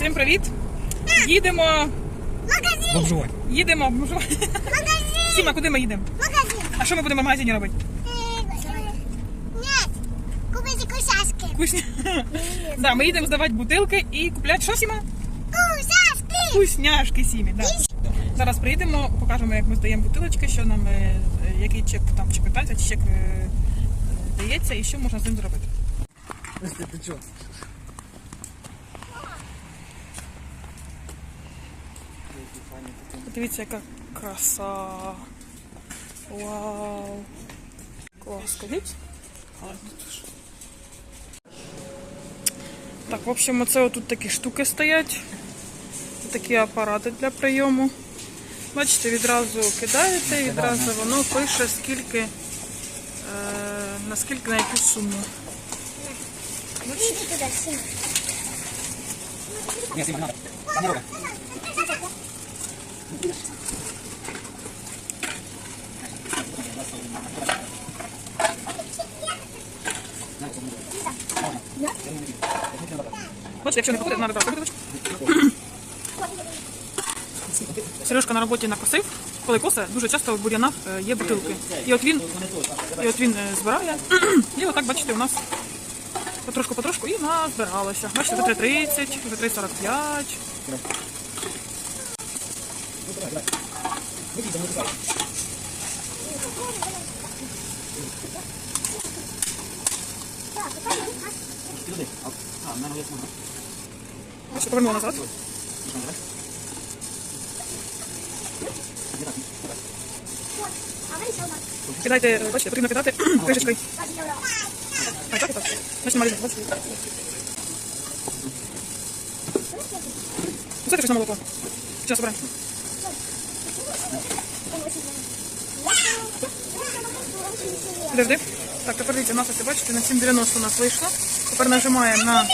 Всім привіт! Їдемо. Магазин! Бомжувай. Їдемо. Може, Магазин! Сіма, куди ми їдемо? Магазин! А що ми будемо в магазині робити? Кусашки! Да, ми їдемо здавати бутилки і купляти що Сіма? Кусашки! Вкусняшки Сімі. Да. Зараз приїдемо, покажемо, як ми здаємо бутилочки, що нам, е, е, який чек там, чи 15, чи чек е, е, дається і що можна з ним зробити. Ти, ти чого? Подивіться, яка краса. Вау. Клас, скажіть? Так, в общем, оце отут такі штуки стоять. Такі апарати для прийому. Бачите, відразу кидаєте, відразу воно пише, скільки, е, наскільки на яку суму. Иди. Ні, Сіма, надо. Там дорога. Якщо не походить, треба. Сережка на роботі накосив. Коли косе, дуже часто в бур'янах е, є бутилки. І от він, і от він е, збирає. І отак, бачите, у нас потрошку-потрошку і назбиралося. Бачите, вже 3,30, вже 3,45. Піди. А, нам є смага. Бачите, повернула назад. А вы еще Кидайте, е, бачите, потрібно кидати кришечкою. Так, так, так. Значить, маленько, бачите. Це щось на молоко. Зараз оберемо. Подожди. Так, тепер у нас ось, бачите, на 7,90 у нас вийшло. Тепер нажимаємо на,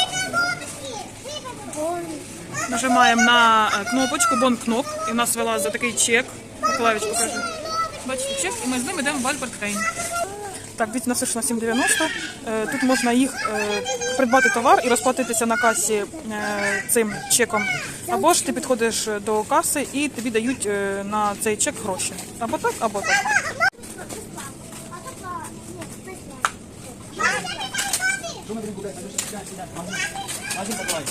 нажимаємо на е, кнопочку Бон кноп. І в нас вилазить такий чек. Миколаївич покажу. Бачите, чек, і ми з ним йдемо в Альберт Хейн. Так, дивіться, у нас вийшло на 7,90. Е, Тут можна їх е, придбати товар і розплатитися на касі е, цим чеком. Або ж ти підходиш до каси і тобі дають на цей чек гроші. Або так, або так. Що ми будемо купляти? Ми ще сидять, сидять. Магазин. Магазин покупай.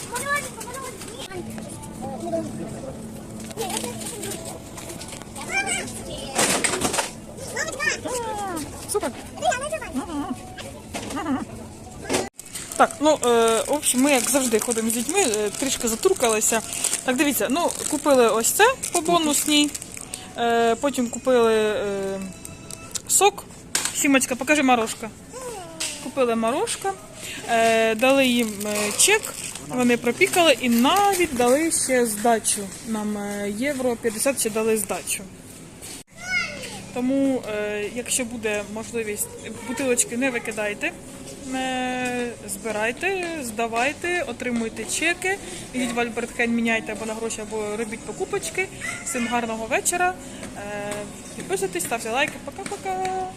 Супер. Так, ну е, в общем, ми як завжди ходимо з дітьми, е, трішки затуркалися. Так, дивіться, ну купили ось це по бонусній. Е, потім купили е, сок. Сімочка, покажи Марошка. Купили Марошка, е, дали їм е, чек, вони пропікали і навіть дали ще здачу. Нам е, євро 50 ще дали здачу. Тому, е, якщо буде можливість, бутилочки не викидайте, збирайте, здавайте, отримуйте чеки, йдіть в Альбертхен, міняйте або на гроші, або робіть покупочки. Всім гарного вечора. Е, підписуйтесь, ставте лайки. Пока-пока.